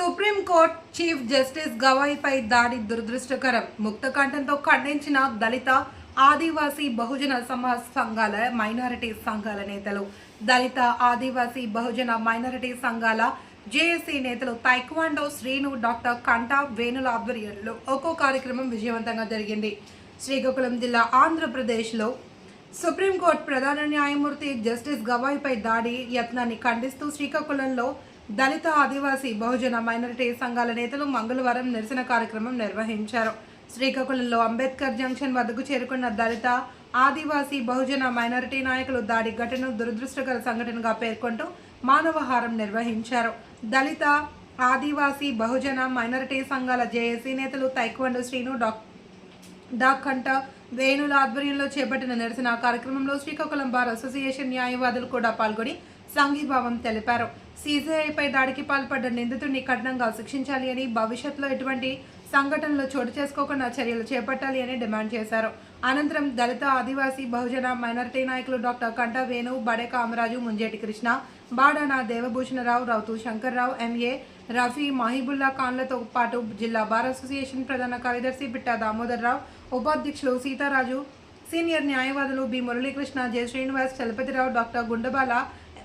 Supreme court chief justice గవాయిపై దాడి దురదృష్టకరం. ముక్తకంఠంతో ఖండించిన దళిత ఆదివాసీ బహుజన సమాజ్ సంఘాల మైనారిటీ సంఘాల నేతలు. దళిత ఆదివాసీ బహుజన మైనారిటీ సంఘాల జేఏసీ నేతలు తైక్వాండో శ్రీను డాక్టర్ కంటా వేణుల ఆధ్వర్యంలో ఒక్కో కార్యక్రమం విజయవంతంగా జరిగింది. శ్రీకాకుళం జిల్లా ఆంధ్రప్రదేశ్లో సుప్రీంకోర్టు ప్రధాన న్యాయమూర్తి జస్టిస్ గవాయిపై దాడి యత్నాన్ని ఖండిస్తూ శ్రీకాకుళంలో దళిత ఆదివాసీ బహుజన మైనారిటీ సంఘాల నేతలు మంగళవారం నిరసన కార్యక్రమం నిర్వహించారు. శ్రీకాకుళంలో అంబేద్కర్ జంక్షన్ వద్దకు చేరుకున్న దళిత ఆదివాసీ బహుజన మైనారిటీ నాయకులు దాడి ఘటనను దురదృష్టకర సంఘటనగా పేర్కొంటూ మానవహారం నిర్వహించారు. దళిత ఆదివాసీ బహుజన మైనారిటీ సంఘాల జేఏసీ నేతలు తైక్వండు శ్రీను డాక్ డాకంట వేణుల ఆధ్వర్యంలో చేపట్టిన నిరసన కార్యక్రమంలో శ్రీకాకుళం బార్ అసోసియేషన్ న్యాయవాదులు కూడా పాల్గొని సంఘీభావం తెలిపారు. సీజీఐపై దాడికి పాల్పడ్డ నిందితుడిని కఠినంగా శిక్షించాలి అని భవిష్యత్తులో ఎటువంటి సంఘటనలు చోటు చేసుకోకుండా చర్యలు చేపట్టాలి అని డిమాండ్ చేశారు. అనంతరం దళిత ఆదివాసీ బహుజన మైనారిటీ నాయకులు డాక్టర్ కంట వేణు బడే కామరాజు ముంజేటి కృష్ణ బాడాన దేవభూషణరావు రౌతు శంకర్రావు ఎంఏ రఫీ మహిబుల్లా ఖాన్లతో పాటు జిల్లా బార్ అసోసియేషన్ ప్రధాన కార్యదర్శి బిట్టా దామోదర్ రావు ఉపాధ్యక్షులు సీతారాజు సీనియర్ న్యాయవాదులు B. Muralikrishna J. Srinivas Chalapathirao doctor Gundabala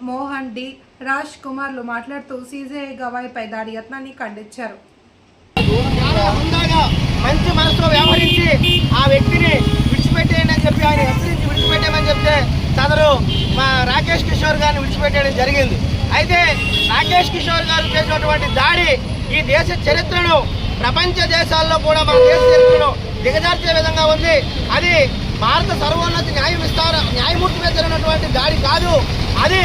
Mohan D. Raj కుమార్లు మాట్లాడుతూ సీజీఐ గవాయిపై దాడి యత్నాన్ని ఖండించారు. మంచి మనసులో వ్యవహరించి ఆ వ్యక్తిని విడిచిపెట్టేయండి అని చెప్పి ఆయన హెచ్చరించి విడిచిపెట్టామని చెప్తే సదరు మా రాకేష్ కిషోర్ గారిని విడిచిపెట్టేయడం జరిగింది. అయితే రాకేష్ కిషోర్ గారు చేసినటువంటి దాడి ఈ దేశ చరిత్రను ప్రపంచ దేశాల్లో కూడా మన దేశ చరిత్రను దిగజార్చే విధంగా ఉంది. అది భారత సర్వోన్నత న్యాయ విస్తార న్యాయమూర్తి మీద జరిగినటువంటి దాడి కాదు. అది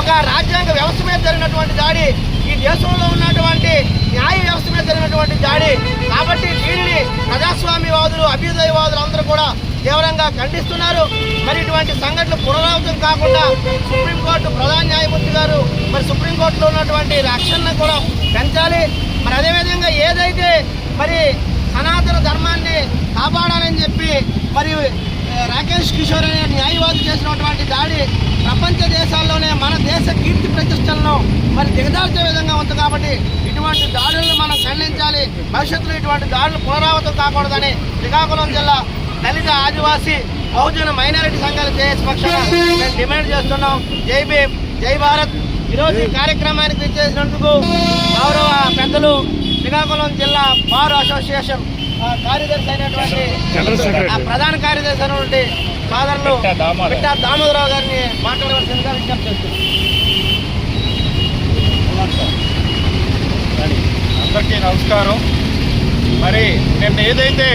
ఒక రాజ్యాంగ వ్యవస్థ మీద జరిగినటువంటి దాడి. ఈ దేశంలో ఉన్నటువంటి న్యాయ వ్యవస్థ మీద జరిగినటువంటి దాడి. కాబట్టి దీనిని ప్రజాస్వామ్యవాదులు అభ్యుదయవాదులు అందరూ కూడా తీవ్రంగా ఖండిస్తున్నారు. మరి ఇటువంటి సంఘటనలు పునరావృతం కాకుండా సుప్రీంకోర్టు ప్రధాన న్యాయమూర్తి గారు మరి సుప్రీంకోర్టులో ఉన్నటువంటి రక్షణను కూడా పెంచాలి. మరి అదేవిధంగా ఏదైతే మరి సనాతన ధర్మాన్ని కాపాడాలని చెప్పి మరి రాకేష్ కిషోర్ అనే న్యాయవాది చేసినటువంటి దాడి ప్రపంచ దేశాల్లోనే మన దేశ కీర్తి ప్రతిష్టలను మరి దిగదార్చే విధంగా ఉంది కాబట్టి ఇటువంటి దాడులను మనం ఖండించాలి. భవిష్యత్తులో ఇటువంటి దాడులు పునరావృతం కాకూడదని శ్రీకాకుళం జిల్లా దళిత ఆదివాసీ బహుజన మైనారిటీ సంఘాలు జేఎస్ పక్షాన మేము డిమాండ్ చేస్తున్నాం. జై భీమ్ జై భారత్. ఈరోజు ఈ కార్యక్రమానికి చేసినందుకు గౌరవ పెద్దలు శ్రీకాకుళం జిల్లా బార్ అసోసియేషన్ ఆ, కార్యదర్శి అయినటువంటి ఆ, ప్రధాన కార్యదర్శి అయినటువంటి ఫాదర్లు పిట్టా దామోదరావు గారిని మాట్లాడవలసిందిగా విజ్ఞప్తి చేస్తున్నాం. అందరికీ నమస్కారం. మరి నిన్న ఏదైతే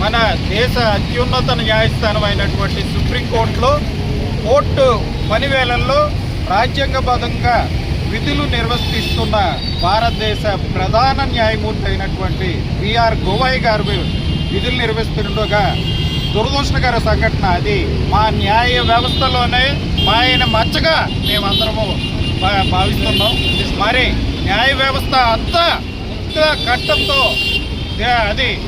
మన దేశ అత్యున్నత న్యాయస్థానం అయినటువంటి సుప్రీంకోర్టులో కోర్టు పనివేళల్లో రాజ్యాంగబద్ధంగా విధులు నిర్వర్తిస్తున్న భారతదేశ ప్రధాన న్యాయమూర్తి అయినటువంటి బిఆర్ గోవాయ్ గారు విధులు నిర్వహిస్తుండగా దురదృష్టకర సంఘటన అది. మా న్యాయ వ్యవస్థలోనే మా ఆయన మచ్చగా మేమందరము భా- భావిస్తున్నాం. మరి న్యాయ వ్యవస్థ అంతా కట్టంతో అది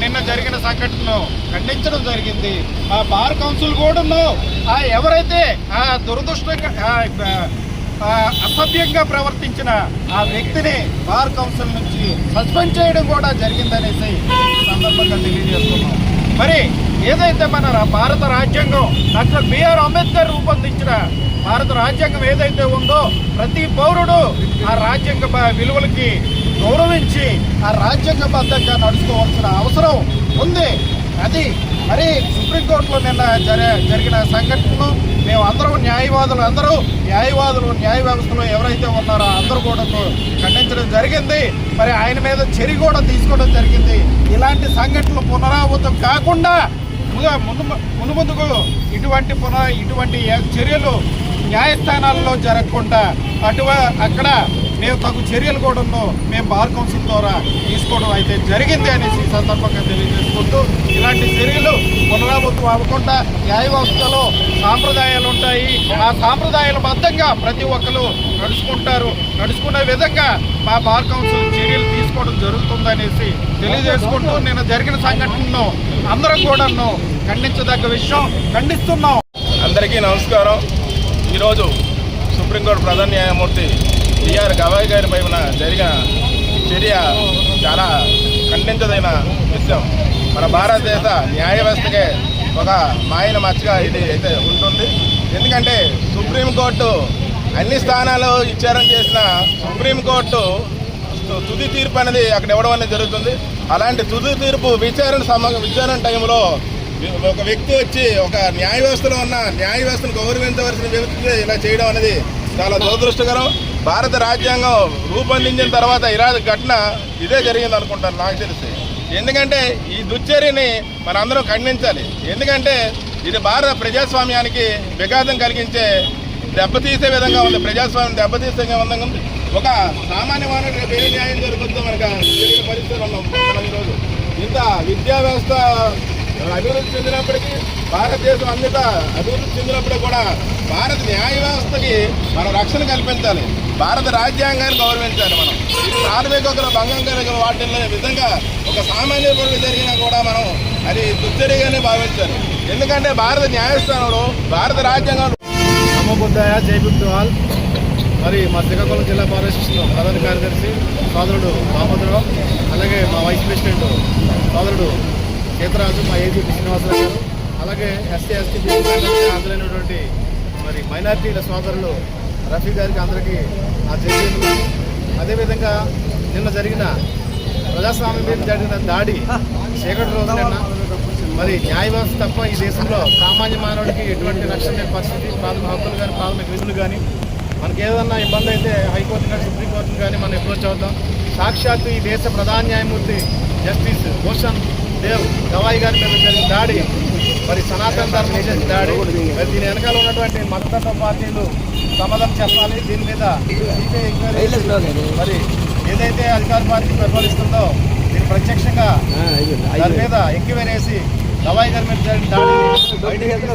నిన్న జరిగిన సంఘటనను ఖండించడం జరిగింది. ఆ బార్ కౌన్సిల్ కూడా ఆ ఎవరైతే ఆ దురదృష్టంగా అసభ్యంగా ప్రవర్తించిన ఆ వ్యక్తిని బార్ కౌన్సిల్ నుంచి సస్పెండ్ చేయడం కూడా జరిగిందనేసి సందర్భంగా తెలియజేస్తున్నాం. మరి ఏదైతే మన భారత రాజ్యాంగం డాక్టర్ బిఆర్ అంబేద్కర్ రూపొందించిన భారత రాజ్యాంగం ఏదైతే ఉందో ప్రతి పౌరుడు ఆ రాజ్యాంగ విలువలకి గౌరవించి ఆ రాజ్యాంగబద్ధంగా నడుచుకోవాల్సిన అవసరం ఉంది. అది మరి సుప్రీంకోర్టులో నిన్న జరి జరిగిన సంఘటనలు మేము అందరం న్యాయవాదులు అందరూ న్యాయవాదులు న్యాయ వ్యవస్థలో ఎవరైతే ఉన్నారో అందరూ కూడా ఖండించడం జరిగింది. మరి ఆయన మీద చర్య కూడా తీసుకోవడం జరిగింది. ఇలాంటి సంఘటనలు పునరావృతం కాకుండా ముద- మును మునుముందుకు ఇటువంటి పునః ఇటువంటి చర్యలు న్యాయస్థానాల్లో జరగకుండా అటువ అక్కడ మేము తగు చర్యలు కూడా మేము బార్ కౌన్సిల్ ద్వారా తీసుకోవడం అయితే జరిగింది అనేసి సందర్భంగా తెలియజేసుకుంటూ ఇలాంటి చర్యలు పునరావృతం అవ్వకుండా న్యాయ వ్యవస్థలో సాంప్రదాయాలు ఉంటాయి. ఆ సాంప్రదాయాల బద్ధంగా ప్రతి ఒక్కరు నడుచుకుంటారు. నడుచుకునే విధంగా మా బార్ కౌన్సిల్ చర్యలు తీసుకోవడం జరుగుతుందనేసి తెలియజేసుకుంటూ నిన్న జరిగిన సంఘటనను అందరం కూడాను ఖండించదగ్గ విషయం ఖండిస్తున్నాం. అందరికీ నమస్కారం. ఈరోజు సుప్రీంకోర్టు ప్రధాన న్యాయమూర్తి టీఆర్ గవాయి గారి పైన జరిగిన చర్య చాలా ఖండించదైన విషయం. మన భారతదేశ న్యాయ వ్యవస్థకే ఒక మాయన మచ్చగా ఇది అయితే ఉంటుంది. ఎందుకంటే సుప్రీంకోర్టు అన్ని స్థానాలు ఇచ్చారని చేసిన సుప్రీంకోర్టు తుది తీర్పు అనేది అక్కడ ఇవ్వడం అనేది జరుగుతుంది. అలాంటి తుది తీర్పు విచారణ సమ విచారణ టైంలో ఒక వ్యక్తి వచ్చి ఒక న్యాయ వ్యవస్థలో ఉన్న న్యాయ వ్యవస్థను గౌరవించవలసిన వ్యక్తి ఇలా చేయడం అనేది చాలా దురదృష్టకరం. భారత రాజ్యాంగం రూపొందించిన తర్వాత ఇరాద ఘటన ఇదే జరిగింది అనుకుంటాను నాకు తెలిసి. ఎందుకంటే ఈ దుశ్చర్యని మనందరం ఖండించాలి. ఎందుకంటే ఇది భారత ప్రజాస్వామ్యానికి విఘాతం కలిగించే దెబ్బతీసే విధంగా ఉంది ప్రజాస్వామ్యం దెబ్బతీసే విధంగా ఉంది. ఒక సామాన్య మానవుడు రేపు ఏ న్యాయం జరుగుతుందో మనకు తెలియని పరిస్థితులు ఉన్నాం. ఈరోజు ఇంత విద్యా వ్యవస్థ అభివృద్ధి చెందినప్పటికీ భారతదేశం అంతట అభివృద్ధి చెందినప్పటికీ కూడా భారత న్యాయ వ్యవస్థకి మనం రక్షణ కల్పించాలి. భారత రాజ్యాంగాన్ని గౌరవించాలి మనం. ప్రాథమిక హక్కుల భంగం కలిగిన వాటిల్లో విధంగా ఒక సామాన్య పనులు జరిగినా కూడా మనం అది దుచ్చరిగానే భావించాలి. ఎందుకంటే భారత న్యాయస్థానంలో భారత రాజ్యాంగం నమో బుద్ధాయ జై మరి మా శ్రీకాకుళం జిల్లా పాలస్టేషన్ ప్రధాన కార్యదర్శి సోదరుడు రామోదరావు అలాగే మా వైస్ ప్రెసిడెంట్ సోదరుడు సీతరాజు మా ఏజీపీ శ్రీనివాసరావు గారు అలాగే ఎస్టీ ఎస్టీ హాజరైనటువంటి మరి మైనార్టీల సోదరులు రఫీ గారికి అందరికీ నా జైలు అదేవిధంగా నిన్న జరిగిన ప్రజాస్వామ్యం మీద జరిగిన దాడి చీకటి రోజు నిన్న. మరి న్యాయ వ్యవస్థ తప్ప ఈ దేశంలో సామాన్య మానవుడికి ఎటువంటి రక్షణ లేని పరిస్థితి ప్రాథమిక హక్కులు కానీ ప్రాథమిక విధులు కానీ మనకి ఏదన్నా ఇబ్బంది అయితే హైకోర్టు కానీ సుప్రీంకోర్టు కానీ మనం ఎప్రోచ్ అవుతాం. సాక్షాత్తు ఈ దేశ ప్రధాన న్యాయమూర్తి జస్టిస్ భూషణ్ దేవ్ గవాయి గారి మీద జరిగిన దాడి మరి సనాతన ధర్మం చేసిన దాడి మరి దీని వెనకాల ఉన్నటువంటి మతతత్వ పార్టీలు సమాధానం చెప్పాలి. దీని మీద మరి ఏదైతే అధికార పార్టీ పరిపాలిస్తుందో దీన్ని ప్రత్యక్షంగా దాని మీద ఎంక్వైరీ వేసి గవాయి గారి మీద జరిగిన బయటికి